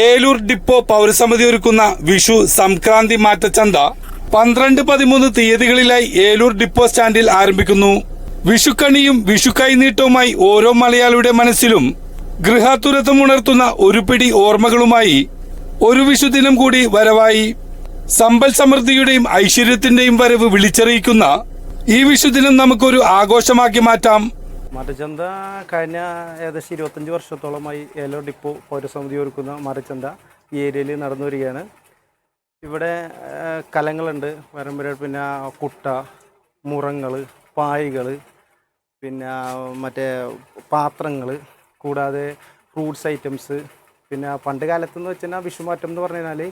Eloor depot പൗരസമിതി ഒരുക്കുന്ന വിഷു സംക്രാന്തി മാറ്റച്ചന്ത പന്ത്രണ്ട് പതിമൂന്ന് തീയതികളിലായി ഏലൂർ ഡിപ്പോ സ്റ്റാൻഡിൽ ആരംഭിക്കുന്നു. വിഷുക്കണിയും വിഷു കൈനീട്ടവുമായി ഓരോ മലയാളിയുടെ മനസ്സിലും ഗൃഹാതുരത്വം ഉണർത്തുന്ന ഒരു പിടി ഓർമ്മകളുമായി ഒരു വിഷുദിനം കൂടി വരവായി. സമ്പൽ സമൃദ്ധിയുടെയും ഐശ്വര്യത്തിന്റെയും വരവ് വിളിച്ചറിയിക്കുന്ന ഈ വിഷുദിനം നമുക്കൊരു ആഘോഷമാക്കി മാറ്റാം. മരച്ചന്ത കഴിഞ്ഞ ഏകദേശം ഇരുപത്തഞ്ച് വർഷത്തോളമായി ഏലോ ഡിപ്പോ പൗരസമിതി ഒരുക്കുന്ന മരച്ചന്ത ഈ ഏരിയയിൽ നടന്നു വരികയാണ്. ഇവിടെ കലങ്ങളുണ്ട്. പരമ്പര പിന്നെ കുട്ട മുറങ്ങൾ പായകൾ പിന്നെ മറ്റേ പാത്രങ്ങൾ കൂടാതെ ഫ്രൂട്ട്സ് ഐറ്റംസ്. പിന്നെ പണ്ട് കാലത്തെന്ന് വെച്ചാൽ വിഷുമാറ്റം എന്ന് പറഞ്ഞു കഴിഞ്ഞാൽ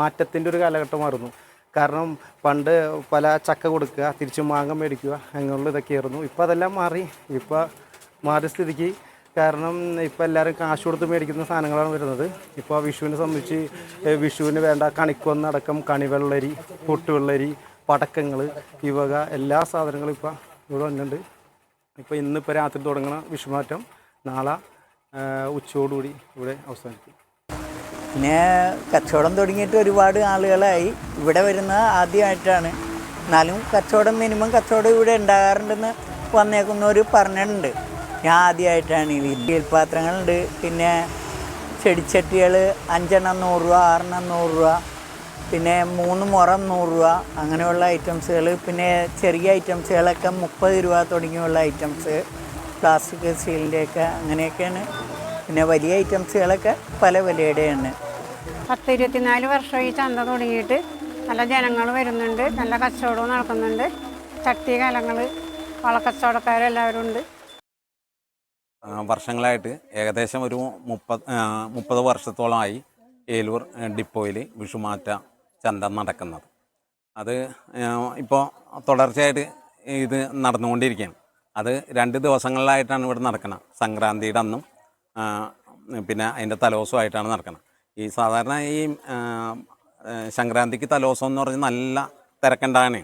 മാറ്റത്തിന്റെ ഒരു കാലഘട്ടമായിരുന്നു കാരണം പണ്ട് പല ചക്ക കൊടുക്കുക തിരിച്ച് മാങ്ങ മേടിക്കുക അങ്ങനെയുള്ള ഇതൊക്കെയായിരുന്നു. ഇപ്പോൾ അതെല്ലാം മാറി. ഇപ്പോൾ മാറിയ സ്ഥിതിക്ക് കാരണം ഇപ്പോൾ എല്ലാവരും കാശ് കൊടുത്ത് മേടിക്കുന്ന സാധനങ്ങളാണ് വരുന്നത്. ഇപ്പോൾ വിഷുവിനെ സംബന്ധിച്ച് വിഷുവിന് വേണ്ട കണിക്കൊന്നടക്കം കണിവെള്ളരി പൊട്ടുവെള്ളരി പടക്കങ്ങൾ ഈ വക എല്ലാ സാധനങ്ങളും ഇപ്പോൾ ഇവിടെ വന്നിട്ടുണ്ട്. ഇപ്പോൾ ഇന്നിപ്പോൾ രാത്രി തുടങ്ങുന്ന വിഷുമാറ്റം നാളെ ഉച്ചയോടുകൂടി ഇവിടെ അവസാനിക്കും. പിന്നെ കച്ചവടം തുടങ്ങിയിട്ട് ഒരുപാട് ആളുകളായി. ഇവിടെ വരുന്ന ആദ്യമായിട്ടാണ്. എന്നാലും കച്ചവടം മിനിമം കച്ചവടം ഇവിടെ ഉണ്ടാകാറുണ്ടെന്ന് വന്നേക്കുന്നവർ പറഞ്ഞിട്ടുണ്ട്. ഞാൻ ആദ്യമായിട്ടാണ് ഈ പാത്രങ്ങളുണ്ട് പിന്നെ ചെടിച്ചട്ടികൾ അഞ്ചെണ്ണം നൂറ് രൂപ ആറെണ്ണം നൂറ് രൂപ പിന്നെ മൂന്ന് മുറം നൂറ് രൂപ അങ്ങനെയുള്ള ഐറ്റംസുകൾ പിന്നെ ചെറിയ ഐറ്റംസുകളൊക്കെ മുപ്പത് രൂപ തുടങ്ങിയുള്ള ഐറ്റംസ് പ്ലാസ്റ്റിക് സ്റ്റീലിന്റെയൊക്കെ അങ്ങനെയൊക്കെയാണ്. പിന്നെ വലിയ ഐറ്റംസുകളൊക്കെ പല വിലയുടെയാണ്. പത്ത് ഇരുപത്തിനാല് വർഷം ഈ ചന്ത തുടങ്ങിയിട്ട് നല്ല ജനങ്ങൾ വരുന്നുണ്ട് നല്ല കച്ചവടവും നടക്കുന്നുണ്ട്. ചട്ടി കലങ്ങൾ വളക്കച്ചവടക്കാരെല്ലാവരും ഉണ്ട്. ആ, വർഷങ്ങളായിട്ട് ഏകദേശം ഒരു മുപ്പത് മുപ്പത് വർഷത്തോളമായി ഏലൂർ ഡിപ്പോയിൽ വിഷുമാറ്റ ചന്ത നടക്കുന്നത്. അത് ഇപ്പോൾ തുടർച്ചയായിട്ട് ഇത് നടന്നുകൊണ്ടിരിക്കുകയാണ്. അത് രണ്ട് ദിവസങ്ങളിലായിട്ടാണ് ഇവിടെ നടക്കുന്നത് സംക്രാന്തിയുടെ അന്നും പിന്നെ അതിന്റെ തലോസമായിട്ടാണ് നടക്കുന്നത് ഈ സാധാരണ ഈ സംക്രാന്തിക്ക് തലോസം എന്ന് പറഞ്ഞാൽ നല്ല തിരക്കുണ്ടാകണേ.